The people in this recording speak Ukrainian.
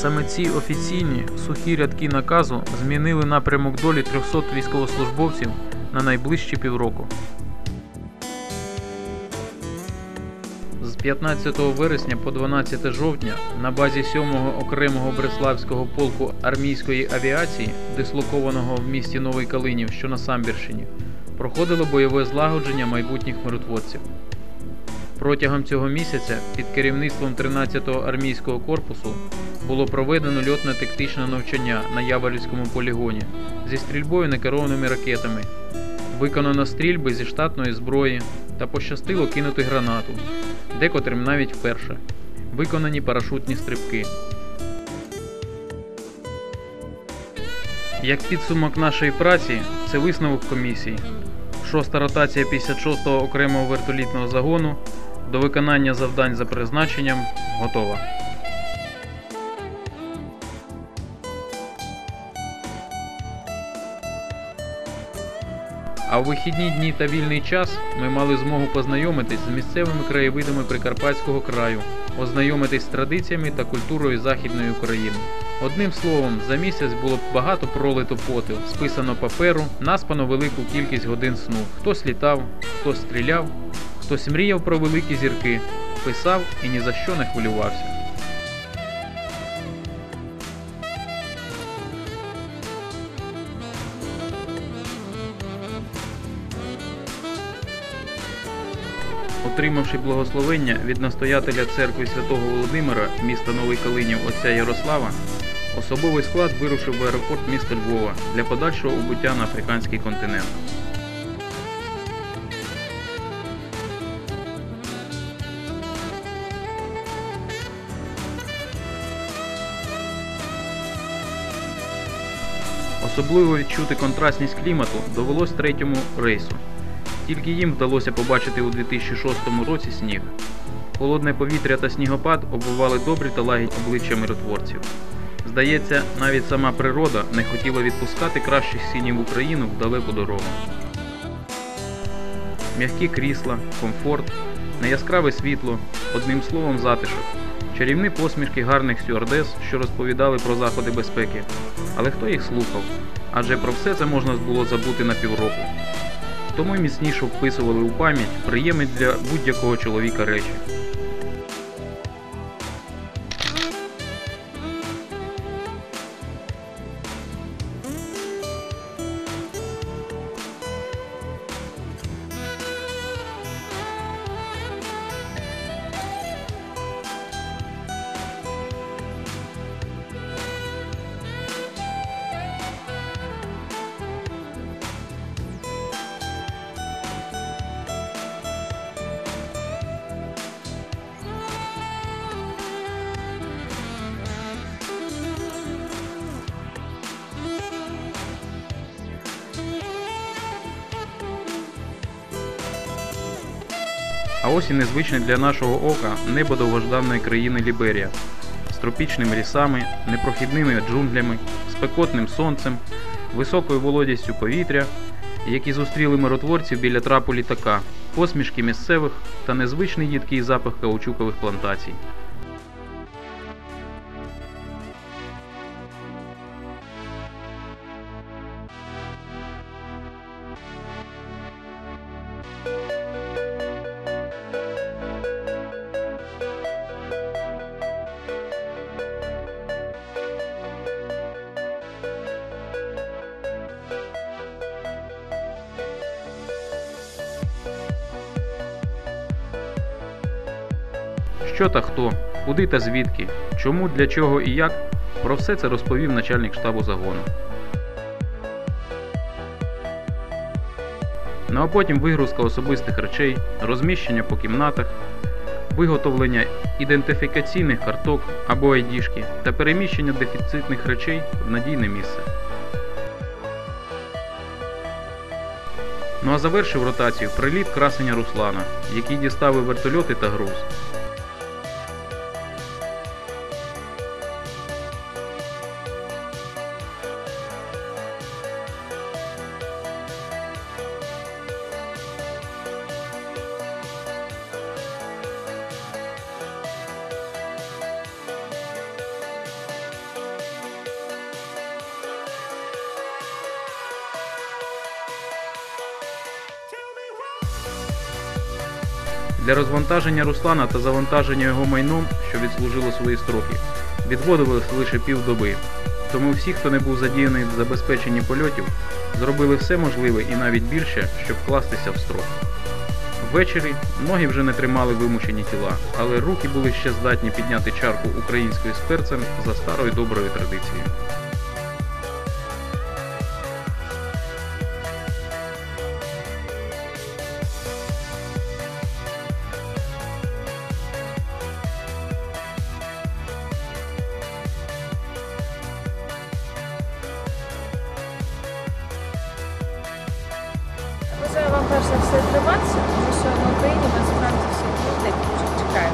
Саме ці офіційні сухі рядки наказу змінили напрямок долі 300 військовослужбовців на найближчі півроку. З 15 вересня по 12 жовтня на базі 7-го окремого Бреславського полку армійської авіації, дислокованого в місті Новий Калинів, що на Самбірщині, проходило бойове злагодження майбутніх миротворців. Протягом цього місяця під керівництвом 13-го армійського корпусу було проведено льотно-тактичне навчання на Яворівському полігоні зі стрільбою некерованими ракетами. Виконано стрільби зі штатної зброї та пощастило кинути гранату, декотрим навіть вперше. Виконані парашутні стрибки. Як підсумок нашої праці, це висновок комісії. Шоста ротація 56-го окремого вертолітного загону до виконання завдань за призначенням готова. А в вихідні дні та вільний час ми мали змогу познайомитись з місцевими краєвидами Прикарпатського краю, ознайомитись з традиціями та культурою Західної України. Одним словом, за місяць було багато пролито поту, списано паперу, наспано велику кількість годин сну. Хтось літав, хтось стріляв, хтось мріяв про великі зірки, писав і ні за що не хвилювався. Отримавши благословення від настоятеля церкви святого Володимира міста Новий Калинів отця Ярослава, особовий склад вирушив в аеропорт міста Львова для подальшого убуття на африканський континент. Особливо відчути контрастність клімату довелось третьому рейсу. Тільки їм вдалося побачити у 2006 році сніг. Холодне повітря та снігопад оббивали добрі та лагідні обличчя миротворців. Здається, навіть сама природа не хотіла відпускати кращих синів Україну в далеку дорогу. М'які крісла, комфорт, неяскраве світло, одним словом затишок, чарівні посмішки гарних стюардес, що розповідали про заходи безпеки. Але хто їх слухав? Адже про все це можна було забути на півроку. Тому міцніше вписували у пам'ять приємні для будь-якого чоловіка речі. А ось і незвичне для нашого ока небо довгожданої країни Ліберія з тропічними лісами, непрохідними джунглями, спекотним сонцем, високою володістю повітря, які зустріли миротворців біля трапу літака, посмішки місцевих та незвичний їдкий запах каучукових плантацій. Що та хто, куди та звідки, чому, для чого і як, про все це розповів начальник штабу загону. Ну а потім вигрузка особистих речей, розміщення по кімнатах, виготовлення ідентифікаційних карток або айдішки та переміщення дефіцитних речей в надійне місце. Ну а завершив ротацію приліт красення Руслана, який дістав і вертольоти та груз. Для розвантаження Руслана та завантаження його майном, що відслужило свої строки, відводилось лише півдоби. Тому всі, хто не був задіяний в забезпеченні польотів, зробили все можливе і навіть більше, щоб вкластися в строк. Ввечері ноги вже не тримали вимушені тіла, але руки були ще здатні підняти чарку української з перцем за старою доброю традицією. Перш за все триматися, тому що на Україні насправді всі люди, які дуже чекають.